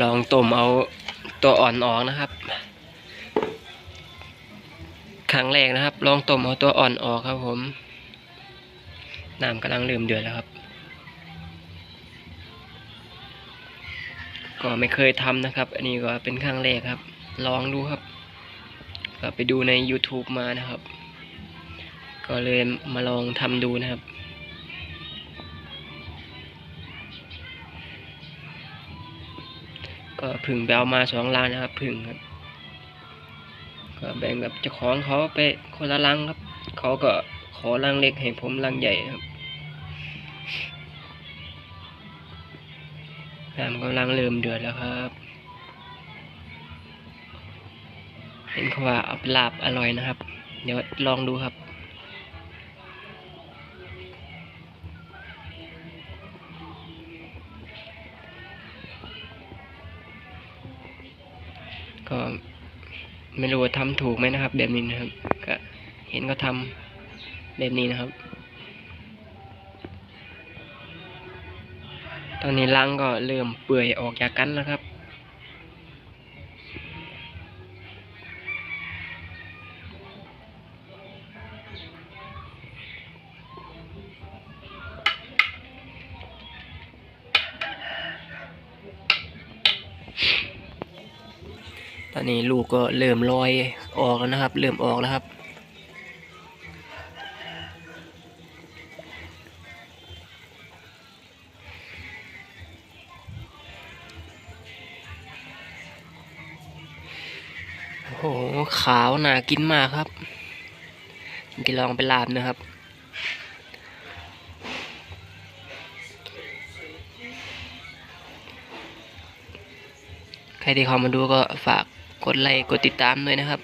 ลองต้มเอาตัวอ่อนออกนะครับ ครั้งแรกนะครับ ลองต้มเอาตัวอ่อนออกครับผม น้ำกำลังเริ่มเดือดแล้วครับ ก็ไม่เคยทำนะครับ อันนี้ก็เป็นครั้งแรกครับ ลองดูครับ ก็ไปดูใน YouTube มานะครับ ก็เลยมาลองทำดูนะครับ ก็ผึ่งไปเอามาสองลังนะครับผึ่งครับ ก็แบ่งแบบเจ้าของเขาไปคนละลังครับ เขาก็ขอลังเล็กให้ผมลังใหญ่ครับน้ำกำลังเริ่มเดือดแล้วครับ เห็นเขาว่าเอาไปลาบอร่อยนะครับ เดี๋ยวลองดูครับ ก็ไม่รู้ว่าทำถูกไหมนะครับ แบบนี้นะครับ ก็เห็นเขาทำแบบนี้นะครับ ตอนนี้ลังก็เริ่มเปื่อยออกจากกันแล้วครับ นนี้ลูกก็เริ่มลอยออกแล้วนะครับ เริ่มออกแล้วครับ โอ้โห ขาวน่ากินมากครับกินลองไปลาบนะครับใครที่เข้ามาดูก็ฝาก กดไลค์กดติดตามด้วยนะครับ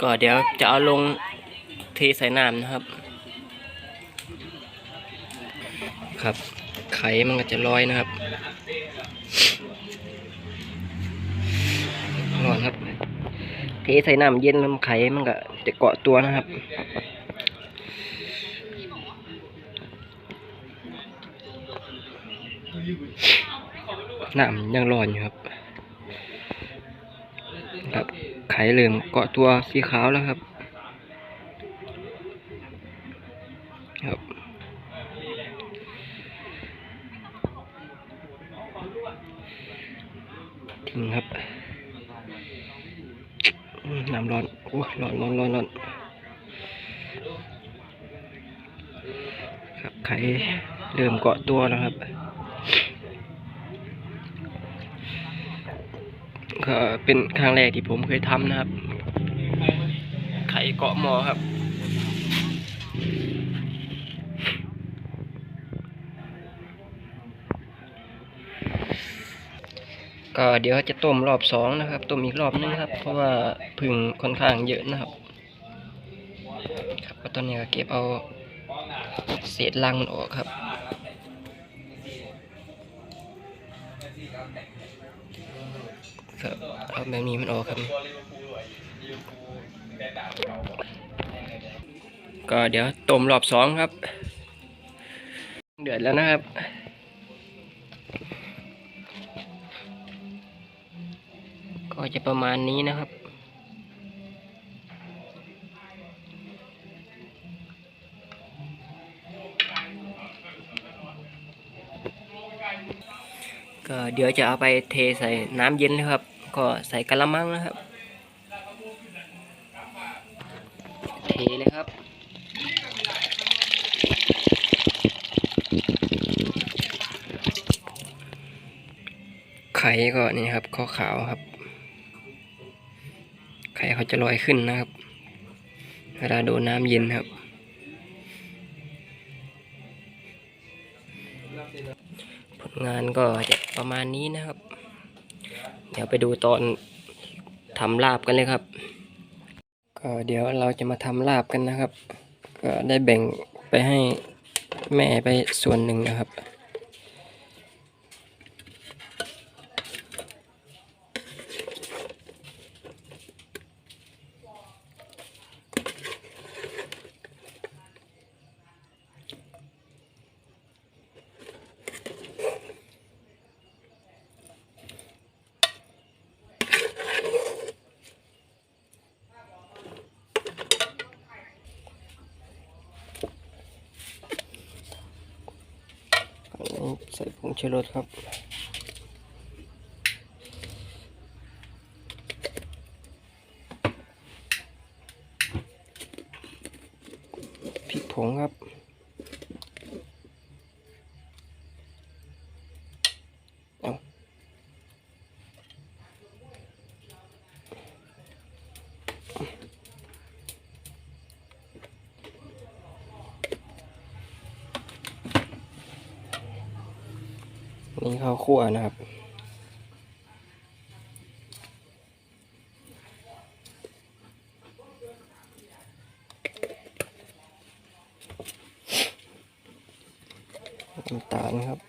ก็เดี๋ยวจะเอาลงเทใส่น้ำนะครับ ครับ ไข่มันก็จะลอยนะครับรอนครับ เทใส่น้ำเย็นน้ำไข่มันก็จะเกาะตัวนะครับ น้ำยังร้อนอยู่ครับ ครับ ไข่เริ่มเกาะตัวสีขาวแล้วครับ ครับ ทิ้งครับอืมน้ำร้อน โอ้ร้อนร้อนร้อนร้อนครับไข่เริ่มเกาะตัวแล้วครับ ก็เป็นครั้งแรกที่ผมเคยทำนะครับ ไข่เกาะหม้อครับ ก็เดี๋ยวจะต้มรอบสองนะครับ ต้มอีกรอบนึงครับ เพราะว่าผึ่งค่อนข้างเยอะนะครับครับก็ตอนนี้ก็เก็บเอาเศษรังมันออกครับ ครับเอาแบบนี้มันออกครับ ก็เดี๋ยวต้มรอบสองครับ เดือดแล้วนะครับก็จะประมาณนี้นะครับ ก็เดี๋ยวจะเอาไปเทใส่น้ำเย็นนะครับ ก็ใส่กะละมังนะครับ เทเลยครับไข่ก็นี่ครับขาวๆครับ ไข่เขาจะลอยขึ้นนะครับ เวลาโดนน้ำเย็นครับ ผลงานก็จะประมาณนี้นะครับ เดี๋ยวไปดูตอนทำลาบกันเลยครับ ก็เดี๋ยวเราจะมาทำลาบกันนะครับ ก็ได้แบ่งไปให้แม่ไปส่วนหนึ่งนะครับ ส่ผงชูรสครับพริกผงครับ นี่ข้าวคั่วนะครับ น้ำตาลครับ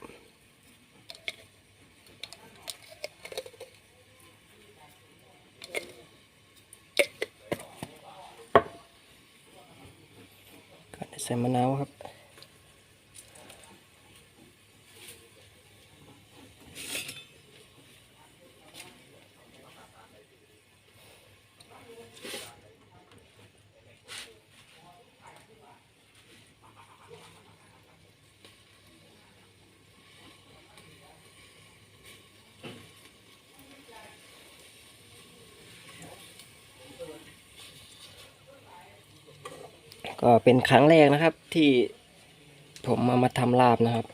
ก็ใส่มะนาวครับ ก็เป็นครั้งแรกนะครับที่ผมมามาทำลาบนะครับ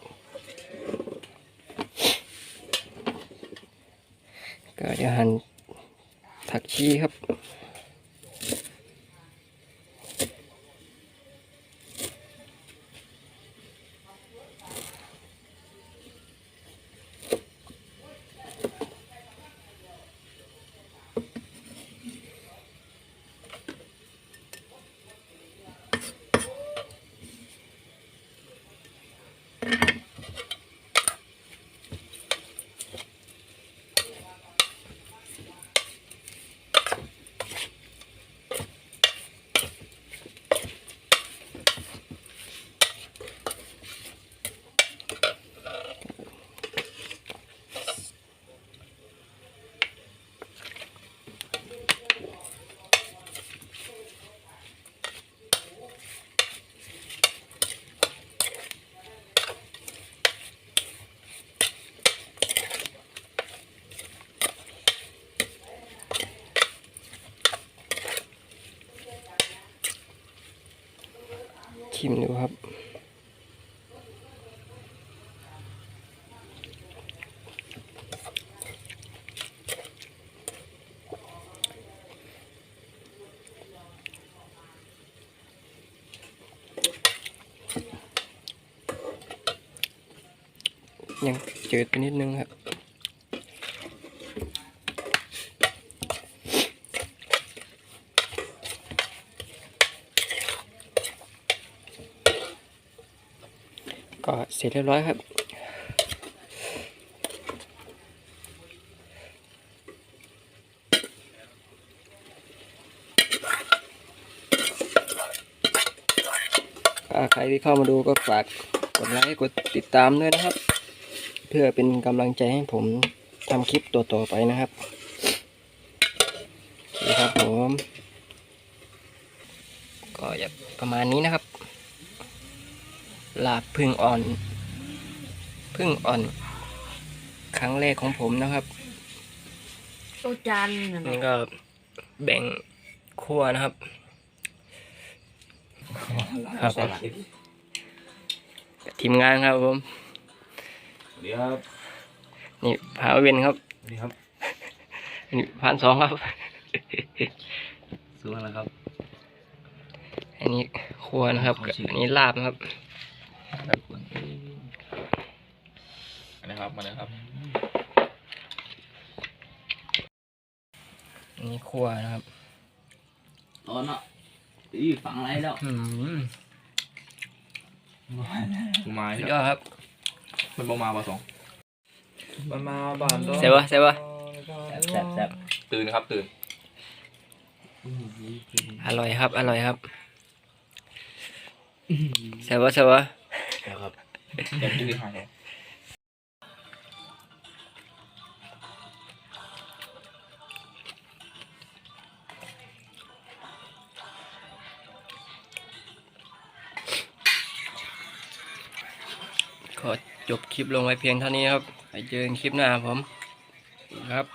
ก็เดี๋ยวหั่นผักชีครับ ชิมดูครับ ยังจืดไปนิดนึงครับ ก็เสร็จเรียบร้อยครับถ้าใครที่เข้ามาดูก็ฝากกดไลค์กดติดตามด้วยนะครับ เพื่อเป็นกำลังใจให้ผมทำคลิปตัวต่อไปนะครับโอเคครับผม ก็อย่าประมาณนี้นะครับ ลาบพึ่งอ่อนพึ่งอ่อน ครั้งแรกของผมนะครับโต๊ะจานนั่นนี่น่ะก็แบ่งคั่วนะครับครับผมทีมงานครับผมสวัสดีครับ นี่พาเวนครับสวัสดีครับนี่พันสองครับซื้อมาแล้วครับ อันนี้ครัวนะครับขอชิมอันนี้ลาบนะครับ อันนี้ครับมาเลยครับอันนี้ครัวนะครับตอนเนาะอีฝังอะไรแล้วอืมกูมาสุดใช่ยอดครับมันบอมาปะสองมันมาบ้านเสร็จปะเสร็จปะแซ่บแซ่บตื่นครับตื่น อร่อยครับ อร่อยครับเสร็จปะเสร็จปะแล้ว ครับเดี๋ยวตื่นหายก็จบคลิปลงไว้เพียงเท่านี้ครับไปเจอกันคลิปหน้าครับผมครับ